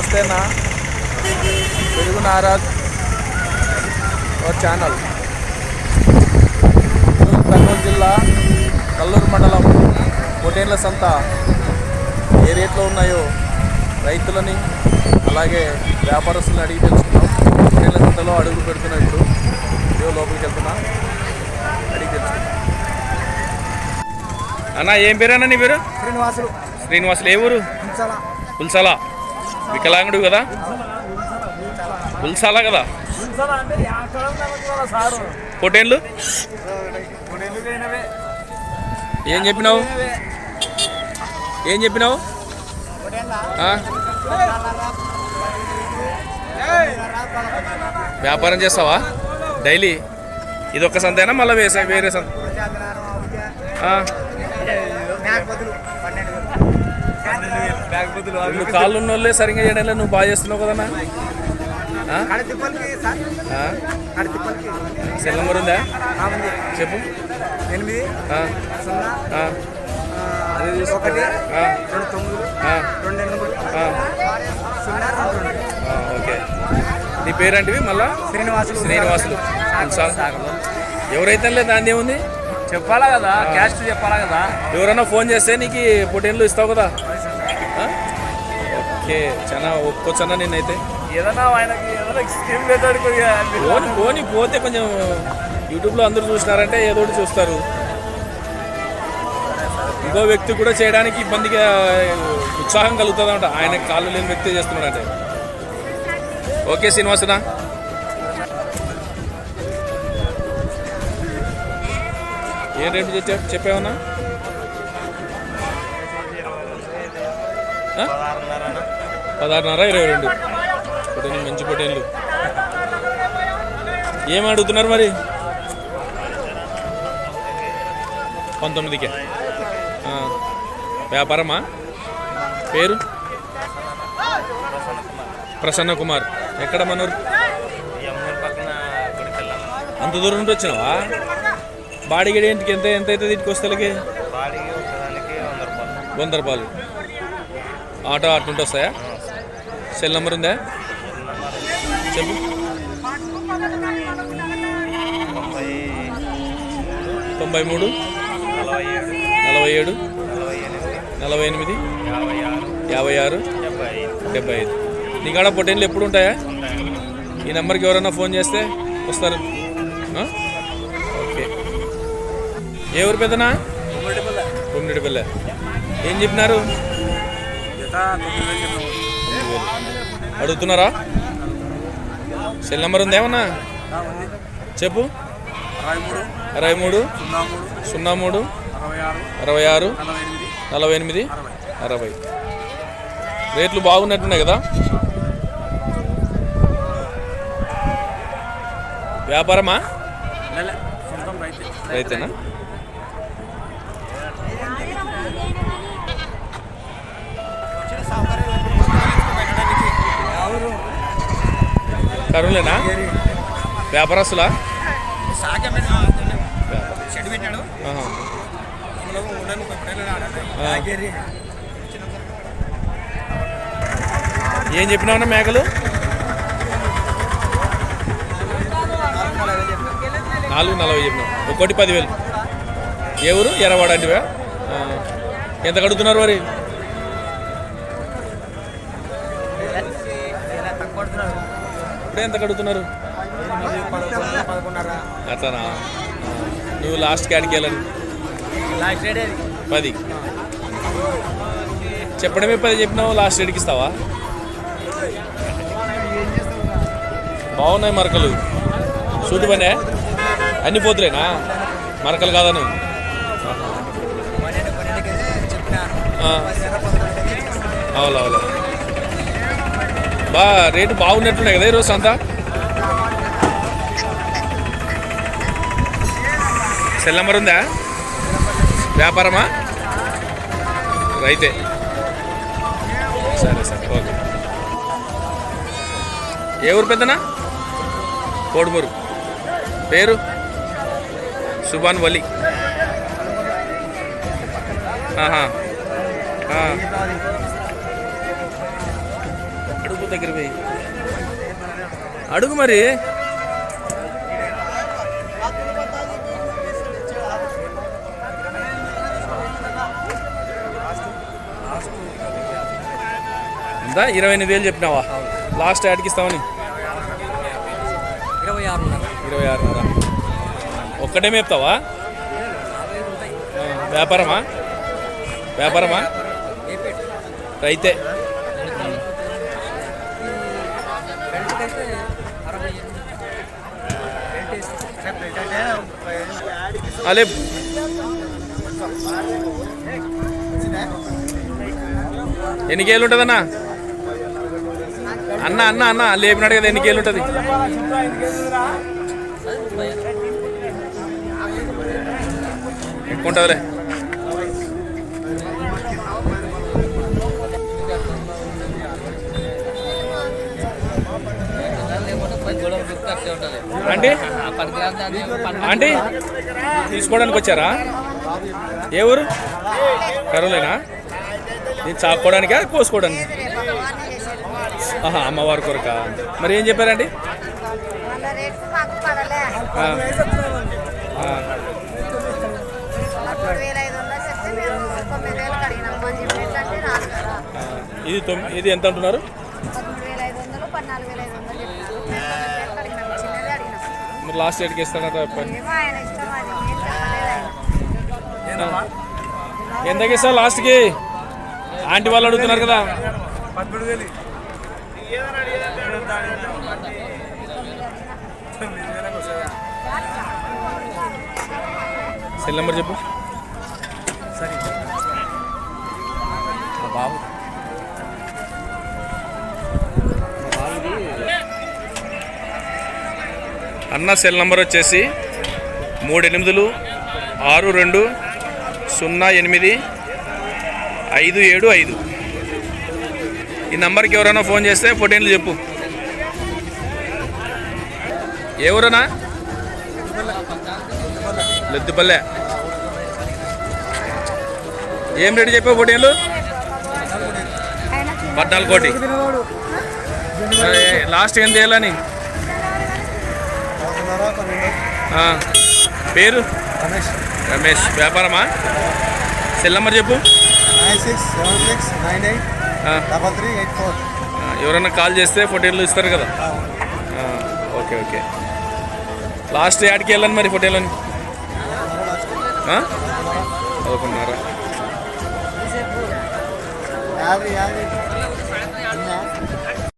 నమస్తే అన్న తెలుగు నారాజ్ ఛానల్. కర్నూలు జిల్లా కల్లూరు మండలం పొటేన్ల సంత. ఏ రేట్లో ఉన్నాయో రైతులని అలాగే వ్యాపారస్తులను అడిగి తెలుసుకున్నాం పొటేన్ల సంతలో అడుగు పెడుతున్నాం ఇప్పుడు. ఇదిగో లోపలికి వెళ్తున్నా. అడిగి తెలుసుకున్నాం అన్న ఏం పేరు అన్న నీ పేరు? శ్రీనివాసులు. శ్రీనివాసులు. ఏ ఊరు? పుల్సాల. వికలాంగుడు కదా? పుల్సాల కదా? పొటేన్లు ఏం చెప్పినావు? ఏం చెప్పినావు? వ్యాపారం చేస్తావా? డైలీ? ఇది ఒక్క సంతేనా? మళ్ళీ వేసా వేరే సంత రెండు కాళ్ళు ఉన్న వాళ్ళే సరిగ్గా చేయడం నువ్వు బాగా చేస్తున్నావు కదన్నా? సెల్ నెంబర్ ఉందా? చెప్పు. ఎనిమిది ఒకటి రెండు తొమ్మిది రెండు. సున్నా రెండు ఓకే. నీ పేరేంటివి మళ్ళా? శ్రీనివాసులు. శ్రీనివాసులు. ఎవరైతే లేదు దాని ఏముంది? చెప్పాలా కదా? క్యాస్ట్ చెప్పాలా కదా? ఎవరైనా ఫోన్ చేస్తే నీకు పొటేన్లు ఇస్తావు కదా? ఓకే చాలా ఒప్పుకోవచ్చన్నా నేనైతే. ఏదైనా ఆయనకి ఏదైనా స్కీమ్ పెట్టాడు కొద్దిగా పోని పోని పోతే కొంచెం యూట్యూబ్లో అందరూ చూసినారంటే ఏదో ఒకటి చూస్తారు. ఇంకో వ్యక్తి కూడా చేయడానికి ఇబ్బందిగా ఉత్సాహం కలుగుతుందంట ఆయన కాళ్ళు లేని వ్యక్తి చేస్తున్నాడంటే. ఓకే శ్రీనివాసనా ఏం రేటు చెప్పా చెప్పావన్నా? పదహారున్నర ఇరవై రెండు. పొటేన్లు మంచి పొటేన్లు ఏం అడుగుతున్నారు మరి? పంతొమ్మిదికే. వ్యాపారమా? పేరు? ప్రసన్న కుమార్. ఎక్కడ మనూరు అంత దూరం నుండి వచ్చినావా? బాడిగడి ఇంటికి ఎంత ఎంత అవుతుంది ఇంటికి వస్తలకి? వంద రూపాయలు. ఆటో అటుంటే వస్తాయా? సెల్ నెంబర్ ఉందా? చెప్పు. తొంభై మూడు నలభై ఏడు నలభై ఎనిమిది యాభై ఆరు డెబ్బై ఐదు. నీ కాడ పొటేన్లు ఎప్పుడు ఉంటాయా? ఈ నెంబర్కి ఎవరైనా ఫోన్ చేస్తే వస్తారు? ఓకే. ఏ ఊరు పెద్దనా? కొమ్మిడి పిల్ల. ఏం చెప్పినారు. అడుగుతున్నారా? సెల్ నెంబర్ ఉందేమన్నా చెప్పు. అరవై మూడు సున్నా మూడు అరవై ఆరు నలభై ఎనిమిది అరవై. రేట్లు బాగున్నట్టున్నాయి కదా? వ్యాపారమా? రైతేనా? కరువులేనా? వ్యాపారస్తులా. ఏం చెప్పినావన్నా మేకలు? నాలుగు నలభై చెప్పినావు. ఒక్కోటి పదివేలు. ఏ ఊరు? ఎర్రవాడ అంటివా? ఆ. ఎంత కడుగుతున్నారు మరి? ఇప్పుడే ఎంత కడుగుతున్నారు? అట్లానా. నువ్వు లాస్ట్ క్యాడ్కి రేట్ పది. చెప్పడమే పది చెప్పినావు లాస్ట్ రేట్కి ఇస్తావా? బాగున్నాయి మరకలు. సూటి పనే? అన్ని పోతులేనా? మరకలు కాదని. అవును అవును. బా రేటు బాగున్నట్టున్నాయి కదా ఈరోజు అంతా సెల్ నెంబర్ ఉందా? వ్యాపారమా? రైతే. సరే సరే ఓకే. ఏ ఊరు పెద్దనా? కోడుమూరు. పేరు? సుభాన్ వలి. ఆహా. దగ్గర పోయి. అడుగు మరి. ఇందా ఇరవై ఎనిమిది వేలు చెప్పినావా? లాస్ట్ యాడ్కి ఇస్తామని. ఇరవై ఆరున్నర. ఇరవై ఆరున్నర. ఒక్కటే మేపుతావా? వ్యాపారమా? వ్యాపారమా? రైతే. రెండుకైతే అరవై. అలే. ఎన్ని కేలు ఉంటుంది అన్న? అన్న అన్న అన్న లేపినాడు కదా ఎన్ని కేలు ఉంటుంది? ఎక్కువ ఉంటుందిలే. అంటే? అంటే తీసుకోవడానికి వచ్చారా? ఏ ఊరు? కరువులేనా? నేను చాక్కోవడానికా కోసుకోవడానికి? ఆహా అమ్మవారి కొరక? మరి ఏం చెప్పారండి? ఇది ఇది ఎంత అంటున్నారు? మరి లాస్ట్ ఎయిట్కి ఇస్తారంట చెప్పండి. ఎంతకి ఇస్తా లాస్ట్కి ఆంటీ వాళ్ళు అడుగుతున్నారు కదా. సెల్ నెంబర్ చెప్పు. అన్న సెల్ నంబర్ వచ్చేసి మూడు ఎనిమిదిలు ఆరు రెండు సున్నా ఎనిమిది ఐదు ఏడు ఐదు. ఈ నంబర్కి ఎవరైనా ఫోన్ చేస్తే ఫోటోలు చెప్పు. ఎవరన్నా లెద్దుపల్లె. ఏం రేటు చెప్పావు ఫోటోలు? పద్నాలుగు కోటి. లాస్ట్ ఏం చేయాలని? పేరు? రమేష్. రమేష్. వ్యాపారమా? సెల్ నెంబర్ చెప్పు. Nine six seven six nine eight double three eight four. ఆ, ఎవరైనా కాల్ చేస్తే ఫోటోలు ఇస్తారు కదా? Okay okay. లాస్ట్ యాడ్కి వెళ్ళండి మరి ఫోటోలని పదకొండున్నర.